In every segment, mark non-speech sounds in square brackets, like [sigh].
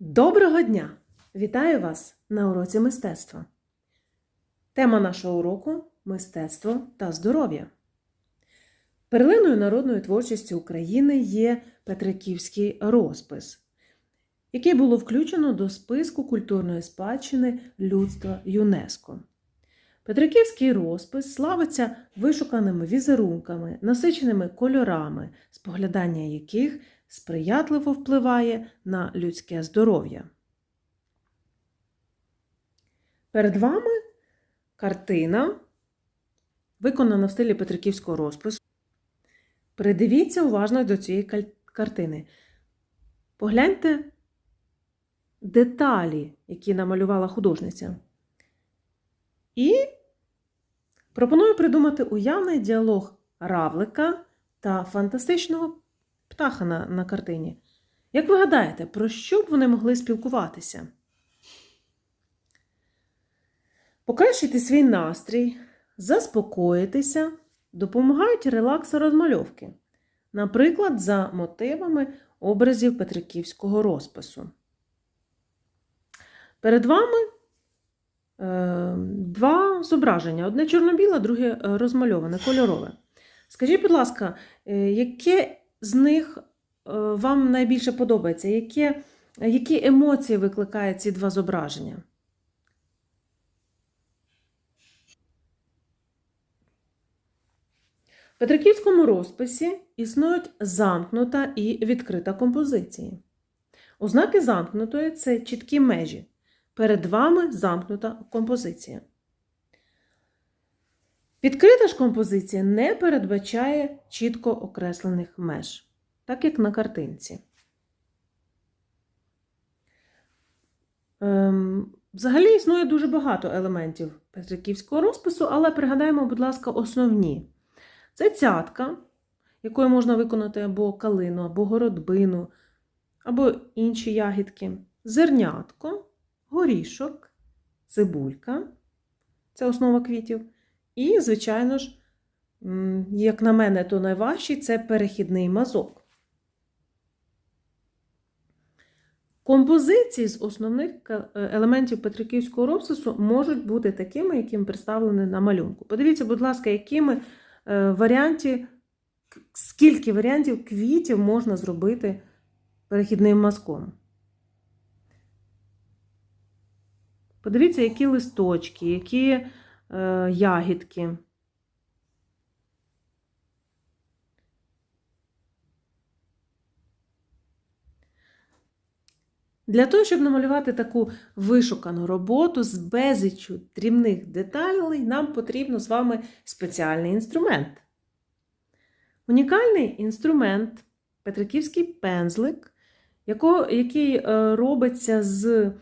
Доброго дня! Вітаю вас на уроці мистецтва. Тема нашого уроку мистецтво та здоров'я. Перлиною народної творчості України є Петриківський розпис, який було включено до списку культурної спадщини людства ЮНЕСКО. Петриківський розпис славиться вишуканими візерунками, насиченими кольорами, споглядання яких сприятливо впливає на людське здоров'я. Перед вами картина, виконана в стилі Петриківського розпису. Придивіться уважно до цієї картини. Погляньте деталі, які намалювала художниця. І пропоную придумати уявний діалог равлика та фантастичного птаха на, на картині. Як ви гадаєте, про що б вони могли спілкуватися? Покращити свій настрій, заспокоїтися допомагають релакси розмальовки, наприклад, за мотивами образів Петриківського розпису. Перед вами е, два зображення: одне чорно-біле, друге е, розмальоване, кольорове. Скажіть, будь ласка, е, яке з них е, вам найбільше подобається? Яке, які емоції викликає ці два зображення? В Петриківському розписі існують замкнута і відкрита композиції. Ознаки замкнутої це чіткі межі. Перед вами замкнута композиція. Відкрита ж композиція не передбачає чітко окреслених меж, так як на картинці. Ем, взагалі існує дуже багато елементів Петриківського розпису, але пригадаємо, будь ласка, основні. Це цятка, якою можна виконати або калину, або городбину, або інші ягідки, зернятко, горішок, цибулька це основа квітів. І, звичайно ж, як на мене, то найважчий це перехідний мазок. Композиції з основних е, елементів Петриківського розпису можуть бути такими, якими представлені на малюнку. Подивіться, будь ласка, якими е, варіанті, скільки варіантів квітів можна зробити перехідним мазком. Подивіться, які листочки, які ягідки. Для того, щоб намалювати таку вишукану роботу з безліччю дрібних деталей, нам потрібно з вами спеціальний інструмент. Унікальний інструмент Петриківський пензлик, який е, робиться з е,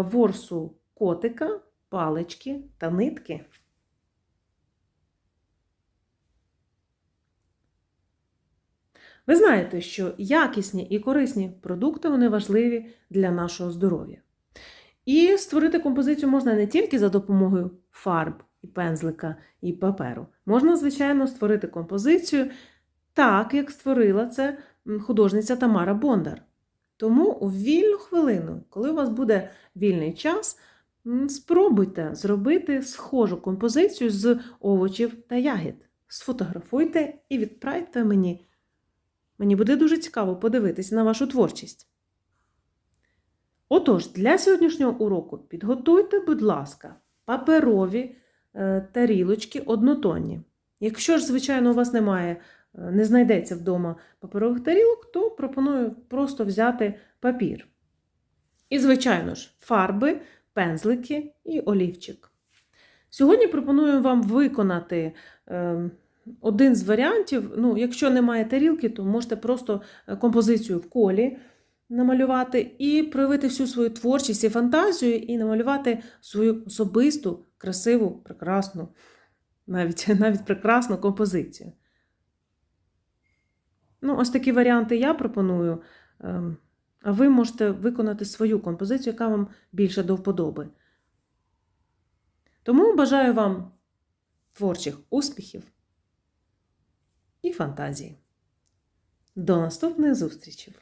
ворсу котика, палички та нитки. Ви знаєте, що якісні і корисні продукти вони важливі для нашого здоров'я. І створити композицію можна не тільки за допомогою фарб, і пензлика, і паперу. Можна, звичайно, створити композицію так, як створила це художниця Тамара Бондар. Тому у вільну хвилину, коли у вас буде вільний час, спробуйте зробити схожу композицію з овочів та ягід. Сфотографуйте і відправте мені. Мені буде дуже цікаво подивитися на вашу творчість. Отож, для сьогоднішнього уроку підготуйте, будь ласка, паперові е, тарілочки однотонні. Якщо ж, звичайно, у вас немає, е, не знайдеться вдома паперових тарілок, то пропоную просто взяти папір. І, звичайно ж, фарби, пензлики і олівчик. Сьогодні пропоную вам виконати е, один з варіантів. Ну, якщо немає тарілки, то можете просто е, композицію в колі намалювати і проявити всю свою творчість і фантазію, і намалювати свою особисту, красиву, прекрасну, навіть, [laughs] навіть прекрасну композицію. Ну, ось такі варіанти я пропоную. А ви можете виконати свою композицію, яка вам більше до вподоби. Тому бажаю вам творчих успіхів і фантазії. До наступних зустрічей!